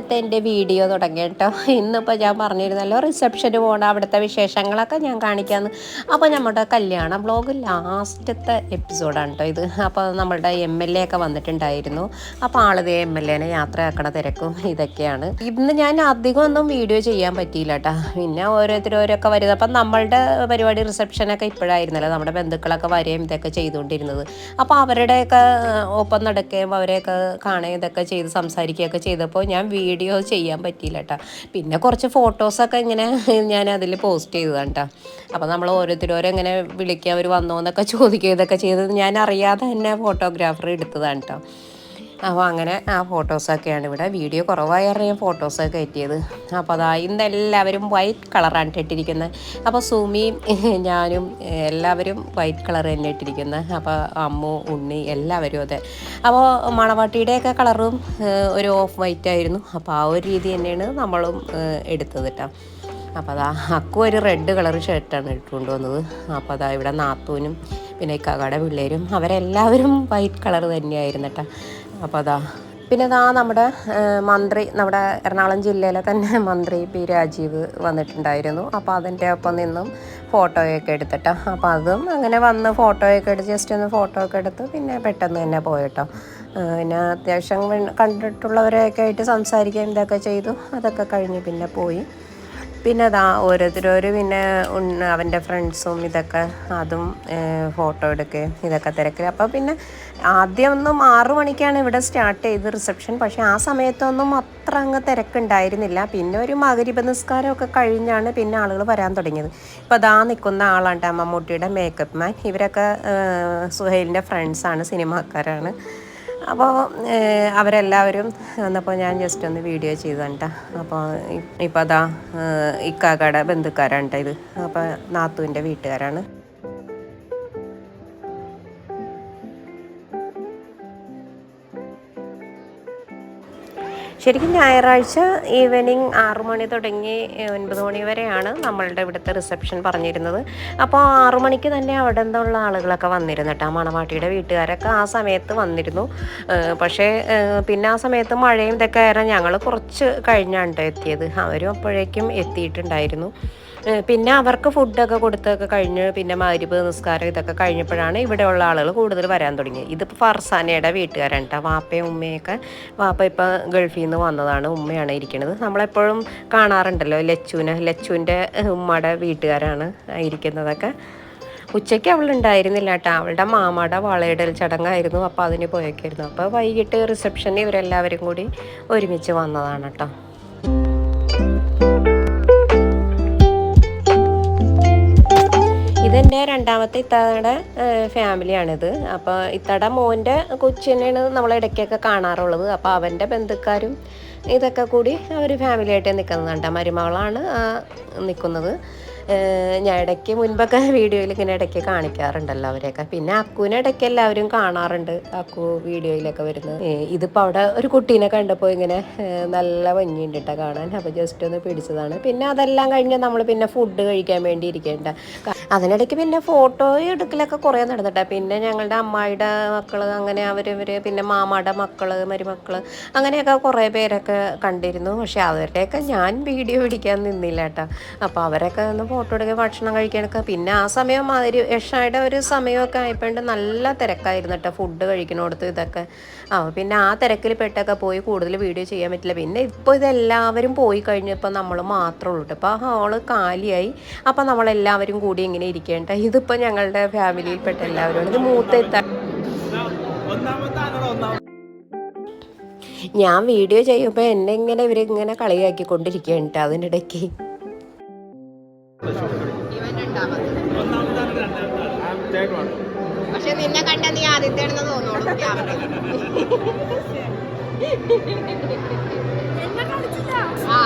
ഇന്നത്തെ എന്റെ വീഡിയോ തുടങ്ങി കേട്ടോ. ഇന്നിപ്പോൾ ഞാൻ പറഞ്ഞിരുന്നല്ലോ റിസപ്ഷന് പോകണം അവിടുത്തെ വിശേഷങ്ങളൊക്കെ ഞാൻ കാണിക്കാമെന്ന് അപ്പോൾ നമ്മുടെ കല്യാണ ബ്ലോഗ് ലാസ്റ്റത്തെ എപ്പിസോഡാണ് കേട്ടോ ഇത്. അപ്പോൾ നമ്മളുടെ എം എൽ എ ഒക്കെ വന്നിട്ടുണ്ടായിരുന്നു. അപ്പോൾ ആളിതേ എം എൽ എനെ യാത്രയാക്കണ തിരക്കും ഇതൊക്കെയാണ്. ഇന്ന് ഞാൻ അധികം ഒന്നും വീഡിയോ ചെയ്യാൻ പറ്റിയില്ല കേട്ടോ പിന്നെ ഓരോരുത്തരോരൊക്കെ വരുന്നത്. അപ്പം നമ്മളുടെ പരിപാടി റിസപ്ഷനൊക്കെ ഇപ്പോഴായിരുന്നല്ലോ. നമ്മുടെ ബന്ധുക്കളൊക്കെ വരെയും ഇതൊക്കെ ചെയ്തുകൊണ്ടിരുന്നത്. അപ്പോൾ അവരുടെയൊക്കെ ഒപ്പം നടക്കുകയും അവരെയൊക്കെ കാണുകയും ഇതൊക്കെ ചെയ്ത് സംസാരിക്കുകയൊക്കെ ചെയ്തപ്പോൾ ഞാൻ ചെയ്യാൻ പറ്റിയില്ല കേട്ടോ പിന്നെ കുറച്ച് ഫോട്ടോസൊക്കെ ഇങ്ങനെ ഞാൻ അതിൽ പോസ്റ്റ് ചെയ്തതാണ് കേട്ടോ അപ്പോൾ നമ്മൾ ഓരോരുത്തരോരും ഇങ്ങനെ വിളിക്കുക അവർ വന്നോ എന്നൊക്കെ ചോദിക്കുക ഇതൊക്കെ ചെയ്തത് ഞാൻ അറിയാതെ തന്നെ ഫോട്ടോഗ്രാഫർ എടുത്തതാണ് കേട്ടോ അപ്പോൾ അങ്ങനെ ആ ഫോട്ടോസൊക്കെയാണ് ഇവിടെ. വീഡിയോ കുറവായി ഞാൻ ഫോട്ടോസൊക്കെ കയറ്റിയത്. അപ്പോൾ അതാ ഇന്ന് എല്ലാവരും വൈറ്റ് കളറാണ് ഇട്ടിരിക്കുന്നത് അപ്പോൾ സുമിയും ഞാനും എല്ലാവരും വൈറ്റ് കളർ തന്നെ ഇട്ടിരിക്കുന്നത് അപ്പോൾ അമ്മു ഉണ്ണി എല്ലാവരും അതെ. അപ്പോൾ മണവാട്ടിയുടെയൊക്കെ കളറും ഒരു ഓഫ് വൈറ്റ് ആയിരുന്നു. അപ്പോൾ ആ ഒരു രീതി തന്നെയാണ് നമ്മളും എടുത്തത് കേട്ടോ. അപ്പോൾ അതാ അക്കു ഒരു റെഡ് കളർ ഷർട്ടാണ് ഇട്ടുകൊണ്ട് വന്നത്. അപ്പോൾ അതാ ഇവിടെ നാത്തൂനും പിന്നെ കകട പിള്ളേരും അവരെല്ലാവരും വൈറ്റ് കളർ തന്നെയായിരുന്നു കേട്ടോ. അപ്പോൾ അതാ. പിന്നെ ഇതാ നമ്മുടെ മന്ത്രി നമ്മുടെ എറണാകുളം ജില്ലയിലെ തന്നെ മന്ത്രി പി രാജീവ് വന്നിട്ടുണ്ടായിരുന്നു. അപ്പോൾ അതിന്റെ ഒപ്പം നിന്നും ഫോട്ടോയൊക്കെ എടുത്തിട്ടോ. അപ്പോൾ അതും അങ്ങനെ വന്ന് ഫോട്ടോയൊക്കെ എടുത്ത് ജസ്റ്റ് ഒന്ന് ഫോട്ടോ ഒക്കെ എടുത്ത് പിന്നെ പെട്ടെന്ന് തന്നെ പോയിട്ടോ. പിന്നെ അത്യാവശ്യം കണ്ടിട്ടുള്ളവരെയൊക്കെ ആയിട്ട് സംസാരിക്കുകയും ഇതൊക്കെ ചെയ്തു. അതൊക്കെ കഴിഞ്ഞ് പിന്നെ പോയി. പിന്നെ അതാ ഓരോരുത്തരോര് പിന്നെ അവന്റെ ഫ്രണ്ട്സും ഇതൊക്കെ അതും ഫോട്ടോ എടുക്കുകയും ഇതൊക്കെ തിരക്കുക അപ്പോൾ പിന്നെ ആദ്യം ഒന്നും ആറു മണിക്കാണ് ഇവിടെ സ്റ്റാർട്ട് ചെയ്ത് റിസപ്ഷൻ. പക്ഷേ ആ സമയത്തൊന്നും അത്ര അങ്ങ് തിരക്കുണ്ടായിരുന്നില്ല. പിന്നെ ഒരു മകരിപ നിസ്കാരമൊക്കെ കഴിഞ്ഞാണ് പിന്നെ ആളുകൾ വരാൻ തുടങ്ങിയത്. ഇപ്പോൾ അതാ നിൽക്കുന്ന ആളാണ് ട്ടോ മമ്മൂട്ടിയുടെ മേക്കപ്പ് മാൻ ഇവരൊക്കെ സുഹൈലിന്റെ ഫ്രണ്ട്സാണ് സിനിമാക്കാരാണ് അപ്പോൾ അവരെല്ലാവരും വന്നപ്പോൾ ഞാൻ ജസ്റ്റ് ഒന്ന് വീഡിയോ ചെയ്താണ് ട്ടാ. അപ്പോൾ ഇപ്പോൾ അതാ ഇക്കാക്കയുടെ ബന്ധുക്കാരാണ് ട്ടോ ഇത്. അപ്പോൾ നാത്തുവിന്റെ വീട്ടുകാരാണ്. ശരിക്കും ഞായറാഴ്ച ഈവനിങ് ആറു മണി തുടങ്ങി ഒൻപത് മണി വരെയാണ് നമ്മളുടെ ഇവിടുത്തെ റിസപ്ഷൻ പറഞ്ഞിരുന്നത്. അപ്പോൾ ആറു മണിക്ക് തന്നെ അവിടെ നിന്നുള്ള ആളുകളൊക്കെ വന്നിരുന്നു കേട്ടോ. മണവാട്ടിയുടെ വീട്ടുകാരൊക്കെ ആ സമയത്ത് വന്നിരുന്നു. പക്ഷേ പിന്നെ ആ സമയത്ത് മഴയും ഇതൊക്കെ ആയിരുന്നു ഞങ്ങൾ കുറച്ച് കഴിഞ്ഞാണ് എത്തിയത്. അവരും അപ്പോഴേക്കും എത്തിയിട്ടുണ്ടായിരുന്നു. പിന്നെ അവർക്ക് ഫുഡൊക്കെ കൊടുത്തൊക്കെ കഴിഞ്ഞ് പിന്നെ മരിപ്പ് നിസ്കാരം ഇതൊക്കെ കഴിഞ്ഞപ്പോഴാണ് ഇവിടെയുള്ള ആളുകൾ കൂടുതൽ വരാൻ തുടങ്ങിയത്. ഇതിപ്പോൾ ഫർസാനയുടെ വീട്ടുകാരാണ് കേട്ടോ. വാപ്പയും ഉമ്മയൊക്കെ വാപ്പ ഇപ്പോൾ ഗൾഫിൽ നിന്ന് വന്നതാണ്. ഉമ്മയാണ് ഇരിക്കുന്നത് നമ്മളെപ്പോഴും കാണാറുണ്ടല്ലോ ലച്ചുവിനെ. ലച്ചുവിന്റെ ഉമ്മയുടെ വീട്ടുകാരാണ് ഇരിക്കുന്നതൊക്കെ. ഉച്ചയ്ക്ക് അവൾ ഉണ്ടായിരുന്നില്ല കേട്ടോ. അവളുടെ മാമയുടെ വളയിടൽ ചടങ്ങായിരുന്നു. അപ്പോൾ അതിന് പോയൊക്കെയായിരുന്നു അപ്പോൾ വൈകിട്ട് റിസപ്ഷന് ഇവരെല്ലാവരും കൂടി ഒരുമിച്ച് വന്നതാണ് കേട്ടോ. ഇതെന്റെ രണ്ടാമത്തെ ഇത്താടെ ഫാമിലിയാണിത്. അപ്പോൾ ഇത്താടെ മോന്റെ കൊച്ചിനെയാണ് നമ്മൾ ഇടയ്ക്കൊക്കെ കാണാറുള്ളത്. അപ്പോൾ അവന്റെ ബന്ധുക്കാരും ഇതൊക്കെ കൂടി അവർ ഫാമിലിയായിട്ട് നിൽക്കുന്നുണ്ട് മരുമകളാണ് നിൽക്കുന്നത് ഞാൻ ഇടയ്ക്ക് മുൻപൊക്കെ വീഡിയോയിൽ ഇങ്ങനെ ഇടയ്ക്ക് കാണിക്കാറുണ്ടല്ലോ അവരെയൊക്കെ. പിന്നെ അക്കുവിനെ ഇടയ്ക്ക് എല്ലാവരും കാണാറുണ്ട്. അക്കു വീഡിയോയിലൊക്കെ വരുന്നത്. ഇതിപ്പോൾ അവിടെ ഒരു കുട്ടീനെ കണ്ടപ്പോൾ ഇങ്ങനെ നല്ല ഭംഗിയുണ്ട് കാണാൻ. അപ്പോൾ ജസ്റ്റ് ഒന്ന് പിടിച്ചതാണ്. പിന്നെ അതെല്ലാം കഴിഞ്ഞ് നമ്മൾ പിന്നെ ഫുഡ് കഴിക്കാൻ വേണ്ടി ഇരിക്കേണ്ട. അതിനിടയ്ക്ക് പിന്നെ ഫോട്ടോ എടുക്കലൊക്കെ കുറേ നടന്നിട്ടാ പിന്നെ ഞങ്ങളുടെ അമ്മായിയുടെ മക്കൾ അങ്ങനെ അവർ ഇവർ പിന്നെ മാമാടെ മക്കൾ മരുമക്കൾ അങ്ങനെയൊക്കെ കുറേ പേരൊക്കെ കണ്ടിരുന്നു. പക്ഷെ അവരുടെയൊക്കെ ഞാൻ വീഡിയോ പിടിക്കാൻ നിന്നില്ല കേട്ടോ അപ്പോൾ അവരൊക്കെ ഒന്ന് ഫോട്ടോ എടുക്കുക ഭക്ഷണം കഴിക്കാനൊക്കെ. പിന്നെ ആ സമയം മാതിരി യക്ഷയുടെ ഒരു സമയമൊക്കെ ആയപ്പോണ്ട് നല്ല തിരക്കായിരുന്നു കേട്ടോ ഫുഡ് കഴിക്കണോടത്ത് ഇതൊക്കെ. ആ പിന്നെ ആ തിരക്കിൽ പെട്ടൊക്കെ പോയി കൂടുതൽ വീഡിയോ ചെയ്യാൻ പറ്റില്ല. പിന്നെ ഇപ്പോൾ ഇതെല്ലാവരും പോയി കഴിഞ്ഞപ്പോൾ നമ്മൾ മാത്രമേ ഉള്ളൂ അപ്പോൾ ആ ഹാൾ കാലിയായി. അപ്പോൾ നമ്മളെല്ലാവരും കൂടി ഇങ്ങനെ ഇരിക്കേണ്ട ഇതിപ്പോൾ ഞങ്ങളുടെ ഫാമിലിയിൽപ്പെട്ട എല്ലാവരും. ഇത് മൂത്ത എത്താൻ ഞാൻ വീഡിയോ ചെയ്യുമ്പോൾ എന്നെ ഇങ്ങനെ ഇവരിങ്ങനെ കളിയാക്കിക്കൊണ്ടിരിക്കുകയാണ് ട്ടോ അതിനിടയ്ക്ക്. പക്ഷെ നിന്നെ കണ്ട നീ ആദ്യത്തെ ആണെന്ന് ക്യാമറയിൽ ആ.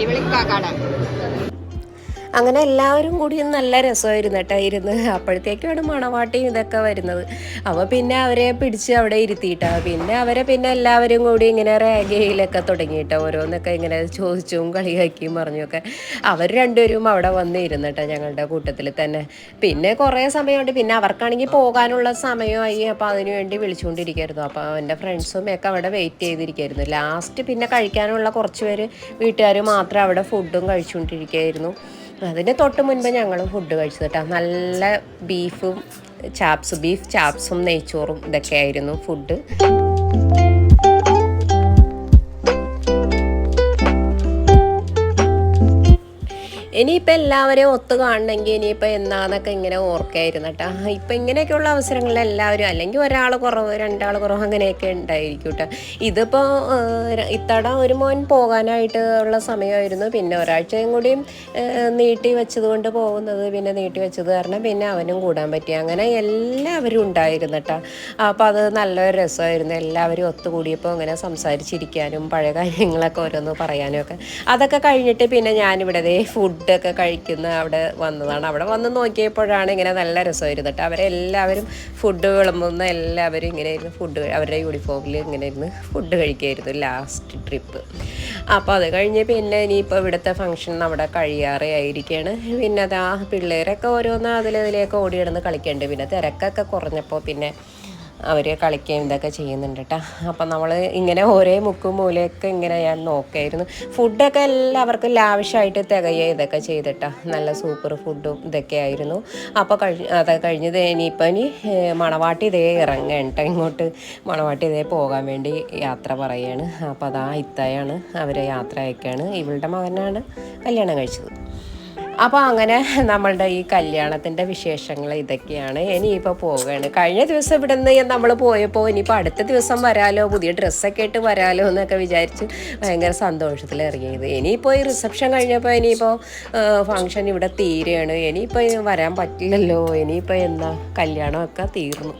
ഇവളിക്കാക്കാടെ അങ്ങനെ എല്ലാവരും കൂടി നല്ല രസമായിരുന്നു കേട്ടോ ഇരുന്ന്. അപ്പോഴത്തേക്കാണ് മണവാട്ടിയും ഇതൊക്കെ വരുന്നത്. അപ്പോൾ പിന്നെ അവരെ പിടിച്ച് അവിടെ ഇരുത്തിയിട്ടാ. പിന്നെ അവരെ പിന്നെ എല്ലാവരും കൂടി ഇങ്ങനെ റേഗയിലൊക്കെ തുടങ്ങിയിട്ടോ. ഓരോന്നൊക്കെ ഇങ്ങനെ ചോദിച്ചും കളിയാക്കിയും പറഞ്ഞൊക്കെ അവർ രണ്ടുപേരും അവിടെ വന്ന് ഇരുന്നിട്ടോ ഞങ്ങളുടെ കൂട്ടത്തിൽ തന്നെ. പിന്നെ കുറേ സമയമുണ്ട്. പിന്നെ അവർക്കാണെങ്കിൽ പോകാനുള്ള സമയമായി. അപ്പോൾ അതിനുവേണ്ടി വേണ്ടി വിളിച്ചുകൊണ്ടിരിക്കുകയായിരുന്നു അപ്പോൾ എന്റെ ഫ്രണ്ട്സും ഒക്കെ അവിടെ വെയിറ്റ് ചെയ്തിരിക്കുമായിരുന്നു ലാസ്റ്റ് പിന്നെ കഴിക്കാനുള്ള കുറച്ച് പേര് വീട്ടുകാർ മാത്രം അവിടെ ഫുഡും കഴിച്ചുകൊണ്ടിരിക്കുകയായിരുന്നു അതിന് തൊട്ട് മുൻപ് ഞങ്ങൾ ഫുഡ് കഴിച്ചത് കേട്ടോ നല്ല ബീഫും ചാപ്സ് ബീഫ് ചാപ്സും നെയ്ച്ചോറും ഇതൊക്കെ ആയിരുന്നു ഫുഡ് ഇനിയിപ്പോൾ എല്ലാവരെയും ഒത്തു കാണണമെങ്കിൽ ഇനിയിപ്പോൾ എന്നാന്നൊക്കെ ഇങ്ങനെ ഓർക്കായിരുന്നു കേട്ടോ. ഇപ്പം ഇങ്ങനെയൊക്കെയുള്ള അവസരങ്ങളിൽ എല്ലാവരും അല്ലെങ്കിൽ ഒരാൾ കുറവ് രണ്ടാൾ കുറവ് അങ്ങനെയൊക്കെ ഉണ്ടായിരിക്കും കേട്ടോ. ഇതിപ്പോൾ ഇത്തട ഒരു മോൻ പോകാനായിട്ട് ഉള്ള സമയമായിരുന്നു. പിന്നെ ഒരാഴ്ചയും കൂടിയും നീട്ടി വെച്ചത് കൊണ്ട് പോകുന്നത് പിന്നെ നീട്ടി വെച്ചത് കാരണം പിന്നെ അവനും കൂടാൻ പറ്റി. അങ്ങനെ എല്ലാവരും ഉണ്ടായിരുന്നു കേട്ടോ. അപ്പോൾ അത് നല്ലൊരു രസമായിരുന്നു. എല്ലാവരും ഒത്തുകൂടിയപ്പോൾ അങ്ങനെ സംസാരിച്ചിരിക്കാനും പഴയ കാര്യങ്ങളൊക്കെ ഓരോന്ന് പറയാനും ഒക്കെ. അതൊക്കെ കഴിഞ്ഞിട്ട് പിന്നെ ഞാനിവിടെ ദേ ഫുഡൊക്കെ കഴിക്കുന്ന അവിടെ വന്നതാണ്. അവിടെ വന്ന് നോക്കിയപ്പോഴാണ് ഇങ്ങനെ നല്ല രസമായിരുന്നു കേട്ടോ. അവരെല്ലാവരും ഫുഡ് വിളമ്പുന്ന എല്ലാവരും ഇങ്ങനെ ഇരുന്ന് ഫുഡ് അവരുടെ യൂണിഫോമിൽ ഇങ്ങനെ ഇരുന്ന് ഫുഡ് കഴിക്കുമായിരുന്നു ലാസ്റ്റ് ട്രിപ്പ്. അപ്പോൾ അത് കഴിഞ്ഞ് പിന്നെ ഇനിയിപ്പോൾ ഇവിടുത്തെ ഫംഗ്ഷൻ അവിടെ കഴിയാറേ ആയിരിക്കുകയാണ്. പിന്നെ അതാ പിള്ളേരൊക്കെ ഓരോന്ന് അതിലതിലേക്ക് ഓടിയിടന്ന് കളിക്കേണ്ടത് പിന്നെ തിരക്കൊക്കെ കുറഞ്ഞപ്പോൾ പിന്നെ അവർ കളിക്കുകയും ഇതൊക്കെ ചെയ്യുന്നുണ്ട് കേട്ടോ അപ്പം നമ്മൾ ഇങ്ങനെ ഒരേ മുക്കും മൂലയൊക്കെ ഇങ്ങനെ ഞാൻ നോക്കായിരുന്നു. ഫുഡൊക്കെ എല്ലാവർക്കും ലാവിഷായിട്ട് തികയുക ഇതൊക്കെ ചെയ്തിട്ടാ. നല്ല സൂപ്പർ ഫുഡും ഇതൊക്കെ ആയിരുന്നു. അപ്പോൾ കഴിഞ്ഞ് അതൊക്കെ കഴിഞ്ഞത് ഇനിയിപ്പോൾ ഇനി മണവാട്ടി ഇതേ ഇറങ്ങണ്ട ഇങ്ങോട്ട് മണവാട്ടി ഇതേ പോകാൻ വേണ്ടി യാത്ര പറയാണ്. അപ്പോൾ അതാ ഇത്തയാണ് അവരെ യാത്ര അയക്കുകയാണ് ഇവളുടെ മകനാണ് കല്യാണം കഴിച്ചത്. അപ്പോൾ അങ്ങനെ നമ്മളുടെ ഈ കല്യാണത്തിന്റെ വിശേഷങ്ങൾ ഇതൊക്കെയാണ് ഇനിയിപ്പോൾ പോവുകയാണ്. കഴിഞ്ഞ ദിവസം ഇവിടെ നിന്ന് നമ്മൾ പോയപ്പോൾ ഇനിയിപ്പോൾ അടുത്ത ദിവസം വരാലോ പുതിയ ഡ്രസ്സൊക്കെ ഇട്ട് വരാലോ എന്നൊക്കെ വിചാരിച്ച് ഭയങ്കര സന്തോഷത്തിൽ ഇറങ്ങിയത് ഇനിയിപ്പോൾ ഈ റിസപ്ഷൻ കഴിഞ്ഞപ്പോൾ ഇനിയിപ്പോൾ ഫങ്ഷൻ ഇവിടെ തീരുകയാണ്. ഇനിയിപ്പോൾ വരാൻ പറ്റില്ലല്ലോ. ഇനിയിപ്പോൾ എന്താ കല്യാണമൊക്കെ തീർന്നു.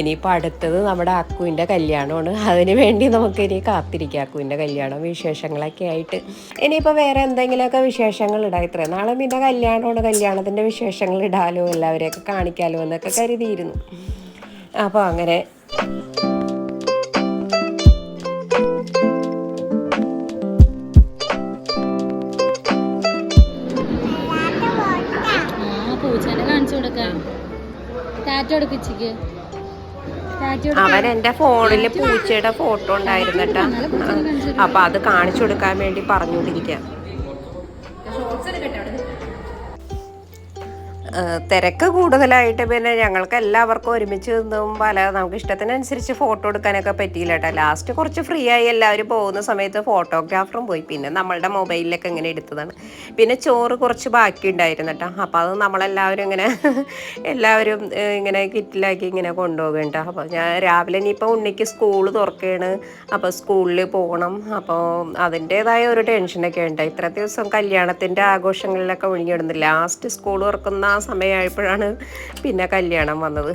ഇനിയിപ്പോൾ അടുത്തത് നമ്മുടെ അക്കുവിന്റെ കല്യാണമാണ്. അതിന് വേണ്ടി നമുക്ക് ഇനി കാത്തിരിക്കാം അക്കുവിന്റെ കല്യാണം വിശേഷങ്ങളൊക്കെ ആയിട്ട്. ഇനിയിപ്പോൾ വേറെ എന്തെങ്കിലുമൊക്കെ വിശേഷങ്ങൾ ഇടാം. ഇത്രയും നാളെ പിന്നെ കല്യാണമാണ് കല്യാണത്തിന്റെ വിശേഷങ്ങൾ ഇടാലോ എല്ലാവരെയൊക്കെ കാണിക്കാലോ എന്നൊക്കെ കരുതിയിരുന്നു. അപ്പോൾ അങ്ങനെ അവൻ എന്റെ ഫോണിൽ പൂച്ചയുടെ ഫോട്ടോ ഉണ്ടായിരുന്നട്ടാ അപ്പൊ അത് കാണിച്ചു കൊടുക്കാൻ വേണ്ടി പറഞ്ഞുകൊണ്ടിരിക്കുക തിരക്ക് കൂടുതലായിട്ട് പിന്നെ ഞങ്ങൾക്ക് എല്ലാവർക്കും ഒരുമിച്ച് നിന്നും പല നമുക്ക് ഇഷ്ടത്തിനനുസരിച്ച് ഫോട്ടോ എടുക്കാനൊക്കെ പറ്റിയില്ല കേട്ടോ. ലാസ്റ്റ് കുറച്ച് ഫ്രീ ആയി എല്ലാവരും പോകുന്ന സമയത്ത് ഫോട്ടോഗ്രാഫറും പോയി. പിന്നെ നമ്മളുടെ മൊബൈലിലൊക്കെ ഇങ്ങനെ എടുത്തതാണ്. പിന്നെ ചോറ് കുറച്ച് ബാക്കി ഉണ്ടായിരുന്നു കേട്ടോ. അപ്പോൾ അത് നമ്മളെല്ലാവരും ഇങ്ങനെ എല്ലാവരും ഇങ്ങനെ കിറ്റിലാക്കി ഇങ്ങനെ കൊണ്ടുപോകണ്ട അപ്പോൾ ഞാൻ രാവിലെ ഇനിയിപ്പോൾ ഉണ്ണിക്ക് സ്കൂൾ തുറക്കുകയാണ്. അപ്പോൾ സ്കൂളിൽ പോകണം. അപ്പോൾ അതിന്റേതായ ഒരു ടെൻഷനൊക്കെ ഉണ്ട്. ഇത്ര ദിവസം കല്യാണത്തിന്റെ ആഘോഷങ്ങളിലൊക്കെ ഒഴുകിയിടുന്നു ലാസ്റ്റ് സ്കൂൾ തുറക്കുന്ന ആ സമയമായപ്പോഴാണ് പിന്നെ കല്യാണം വന്നത്.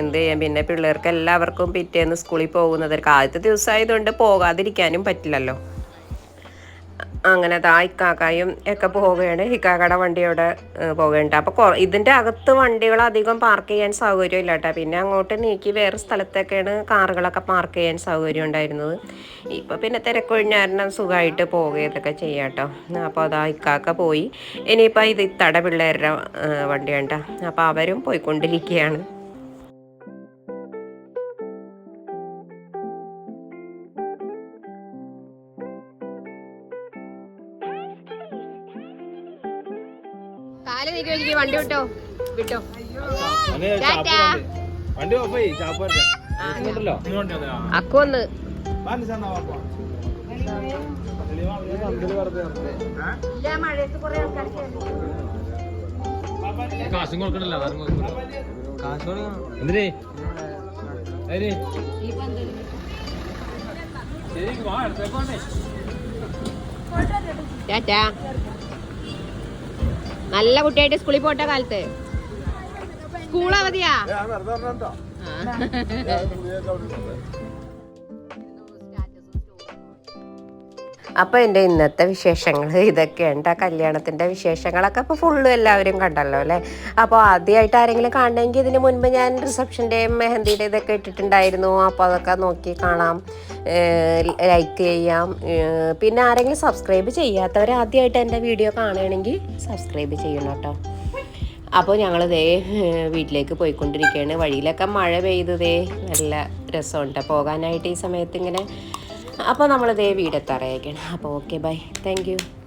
എന്ത് ചെയ്യാം പിന്നെ പിള്ളേർക്ക് എല്ലാവർക്കും പിറ്റേന്ന് സ്കൂളിൽ പോകുന്നത് ആദ്യത്തെ ദിവസമായതുകൊണ്ട് പോകാതിരിക്കാനും പറ്റില്ലല്ലോ. അങ്ങനെ ഇക്കാക്കായും ഒക്കെ പോവുകയാണ്. ഇക്കാക്കയുടെ വണ്ടിയോടെ പോവുകയുണ്ട്. അപ്പോൾ ഇതിന്റെ അകത്ത് വണ്ടികൾ അധികം പാർക്ക് ചെയ്യാൻ സൗകര്യം ഇല്ല കേട്ടോ. പിന്നെ അങ്ങോട്ട് നീക്കി വേറെ സ്ഥലത്തൊക്കെയാണ് കാറുകളൊക്കെ പാർക്ക് ചെയ്യാൻ സൗകര്യം ഉണ്ടായിരുന്നത്. ഇപ്പോൾ പിന്നെ തിരക്കൊഴിഞ്ഞാരണം സുഖമായിട്ട് പോവുകയൊക്കെ ചെയ്യാം കേട്ടോ. അപ്പോൾ അതാ ഇക്കാക്ക പോയി. ഇനിയിപ്പോൾ ഇത് ഇത്തട പിള്ളേരുടെ വണ്ടിയാണ് കേട്ടോ. അപ്പോൾ അവരും പോയിക്കൊണ്ടിരിക്കുകയാണ്. കാൽ നീക്കി വെച്ചിട്ട് വണ്ടി വിട്ടോ? വിട്ടോ. വണ്ടി ഓഫായി ചാപ്പ് വരട്ടെ. ഇങ്ങോട്ടല്ലോ. അക്കു വന്ന് വാ, നിസാം, വാ, വാ. തെളിവാ, ഈ പന്തൽ വെറുതെ വെറുതെ. കാശും കൊടുക്കണല്ലോ എന്തിനേ? അതിന്? ശരി വാ അടുത്തേക്ക് പോണ്ടേ ടാറ്റാ. നല്ല കുട്ടിയായിട്ട് സ്കൂളിൽ പോട്ട കാലത്ത്. സ്കൂൾ അവധിയാ? അപ്പോൾ എന്റെ ഇന്നത്തെ വിശേഷങ്ങൾ ഇതൊക്കെയാണ് ആ കല്യാണത്തിന്റെ വിശേഷങ്ങളൊക്കെ ഇപ്പോൾ ഫുള്ള് എല്ലാവരും കണ്ടല്ലോ അല്ലേ? അപ്പോൾ ആദ്യമായിട്ട് ആരെങ്കിലും കാണണമെങ്കിൽ ഇതിന് മുൻപ് ഞാൻ റിസപ്ഷന്റെയും മെഹന്തിയുടെ ഇതൊക്കെ ഇട്ടിട്ടുണ്ടായിരുന്നു. അപ്പോൾ അതൊക്കെ നോക്കി കാണാം. ലൈക്ക് ചെയ്യാം. പിന്നെ ആരെങ്കിലും സബ്സ്ക്രൈബ് ചെയ്യാത്തവർ ആദ്യമായിട്ട് എന്റെ വീഡിയോ കാണുകയാണെങ്കിൽ സബ്സ്ക്രൈബ് ചെയ്യണം കേട്ടോ. അപ്പോൾ ഞങ്ങൾ ദേ വീട്ടിലേക്ക് പോയിക്കൊണ്ടിരിക്കുകയാണ്. വഴിയിലൊക്കെ മഴ പെയ്തതേ നല്ല രസമുണ്ട്. പോകാനായിട്ട് ഈ സമയത്ത് ഇങ്ങനെ അപ്പോൾ നമ്മൾ ദേ വീടെത്താറായിരിക്കണം അപ്പോൾ ഓക്കെ ബൈ താങ്ക്